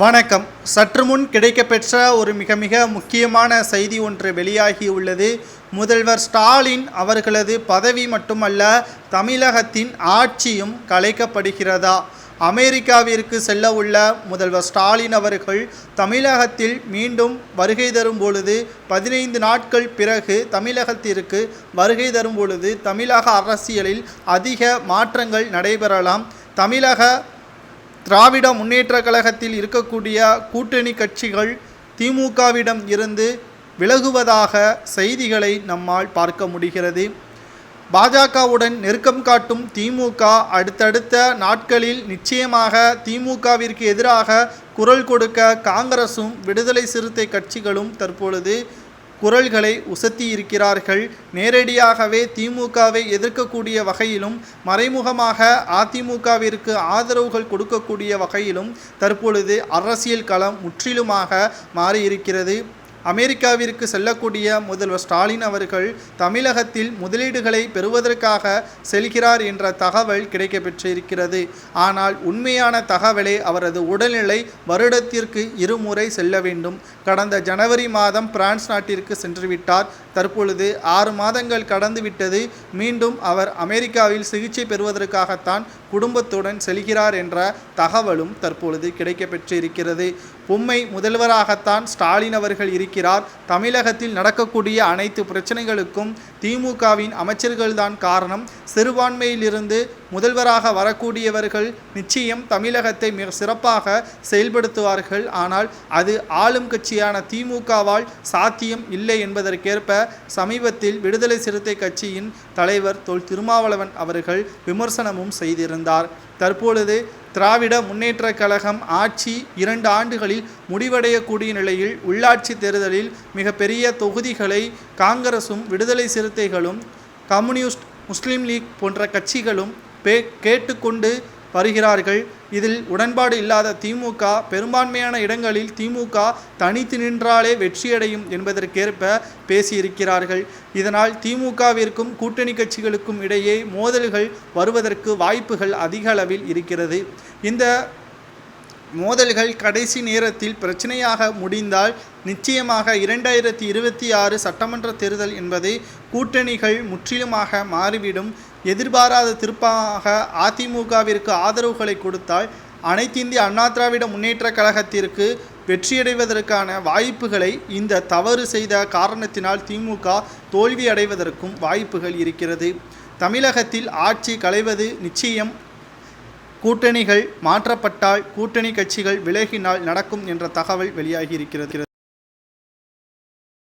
வணக்கம். சற்று முன் கிடைக்கப்பெற்ற ஒரு மிக மிக முக்கியமான செய்தி ஒன்று வெளியாகி உள்ளது. முதல்வர் ஸ்டாலின் அவர்களது பதவி மட்டுமல்ல தமிழகத்தின் ஆட்சியும் கலைக்கப்படுகிறதா? அமெரிக்காவிற்கு செல்ல உள்ள முதல்வர் ஸ்டாலின் அவர்கள் தமிழகத்தில் மீண்டும் வருகை தரும் பொழுது பதினைந்து நாட்கள் பிறகு தமிழகத்திற்கு வருகை தரும் பொழுது தமிழக அரசியலில் அதிக மாற்றங்கள் நடைபெறலாம். தமிழக திராவிட முன்னேற்ற கழகத்தில் இருக்கக்கூடிய கூட்டணி கட்சிகள் திமுகவிடம் இருந்து விலகுவதாக செய்திகளை நம்மால் பார்க்க முடிகிறது. பாஜகவுடன் நெருக்கம் காட்டும் திமுக அடுத்தடுத்த நாட்களில் நிச்சயமாக திமுகவிற்கு எதிராக குரல் கொடுக்க காங்கிரசும் விடுதலை சிறுத்தை கட்சிகளும் தற்பொழுது குரல்களை உசத்தியிருக்கிறார்கள். நேரடியாகவே திமுகவை எதிர்க்கக்கூடிய வகையிலும் மறைமுகமாக அதிமுகவிற்கு ஆதரவுகள் கொடுக்கக்கூடிய வகையிலும் தற்பொழுது அரசியல் களம் முற்றிலுமாக மாறியிருக்கிறது. அமெரிக்காவிற்கு செல்லக்கூடிய முதல்வர் ஸ்டாலின் அவர்கள் தமிழகத்தில் முதலீடுகளை பெறுவதற்காக செல்கிறார் என்ற தகவல் கிடைக்கப்பெற்றிருக்கிறது. ஆனால் உண்மையான தகவலே அவரது உடல்நிலை வருடத்திற்கு இருமுறை செல்ல வேண்டும். கடந்த ஜனவரி மாதம் பிரான்ஸ் நாட்டிற்கு சென்றுவிட்டார். தற்பொழுது ஆறு மாதங்கள் கடந்துவிட்டது மீண்டும் அவர் அமெரிக்காவில் சிகிச்சை பெறுவதற்காகத்தான் குடும்பத்துடன் செல்கிறார் என்ற தகவலும் தற்பொழுது கிடைக்கப்பெற்றிருக்கிறது. பொம்மை முதல்வராகத்தான் ஸ்டாலின் அவர்கள் இருக்கிறார். தமிழகத்தில் நடக்கக்கூடிய அனைத்து பிரச்சனைகளுக்கும் திமுகவின் அமைச்சர்கள்தான் காரணம். சிறுபான்மையிலிருந்து முதல்வராக வரக்கூடியவர்கள் நிச்சயம் தமிழகத்தை மிக சிறப்பாக செயல்படுத்துவார்கள். ஆனால் அது ஆளும் கட்சியான திமுகவால் சாத்தியம் இல்லை என்பதற்கேற்ப சமீபத்தில் விடுதலை சிறுத்தை கட்சியின் தலைவர் தொல் திருமாவளவன் அவர்கள் விமர்சனமும் செய்திருந்தார். தற்பொழுது திராவிட முன்னேற்றக் கழகம் ஆட்சி இரண்டு ஆண்டுகளில் முடிவடையக்கூடிய நிலையில் உள்ளாட்சி தேர்தலில் மிகப்பெரிய தொகுதிகளை காங்கிரசும் விடுதலை சிறுத்தைகளும் கம்யூனிஸ்ட் முஸ்லீம் லீக் போன்ற கட்சிகளும் பே கேட்டுக்கொண்டு வருகிறார்கள். இதில் உடன்பாடு இல்லாத திமுக பெரும்பான்மையான இடங்களில் திமுக தனித்து நின்றாலே வெற்றியடையும் என்பதற்கேற்ப பேசியிருக்கிறார்கள். இதனால் திமுகவிற்கும் கூட்டணி கட்சிகளுக்கும் இடையே மோதல்கள் வருவதற்கு வாய்ப்புகள் அதிக அளவில் இருக்கிறது. இந்த மோதல்கள் கடைசி நேரத்தில் பிரச்சனையாக முடிந்தால் நிச்சயமாக இரண்டாயிரத்தி இருபத்தி ஆறு சட்டமன்ற தேர்தல் என்பது கூட்டணிகள் முற்றிலுமாக மாறிவிடும். எதிர்பாராத திருப்பமாக அதிமுகவிற்கு ஆதரவுகளை கொடுத்தால் அனைத்திந்திய அண்ணா திராவிட முன்னேற்ற கழகத்திற்கு வெற்றியடைவதற்கான வாய்ப்புகளை இந்த தவறு செய்த காரணத்தினால் திமுக தோல்வி அடைவதற்கும் வாய்ப்புகள் இருக்கிறது. தமிழகத்தில் ஆட்சி களைவது நிச்சயம் கூட்டணிகள் மாற்றப்பட்டால் கூட்டணி கட்சிகள் விலகினால் நடக்கும் என்ற தகவல் வெளியாகி இருக்கிறது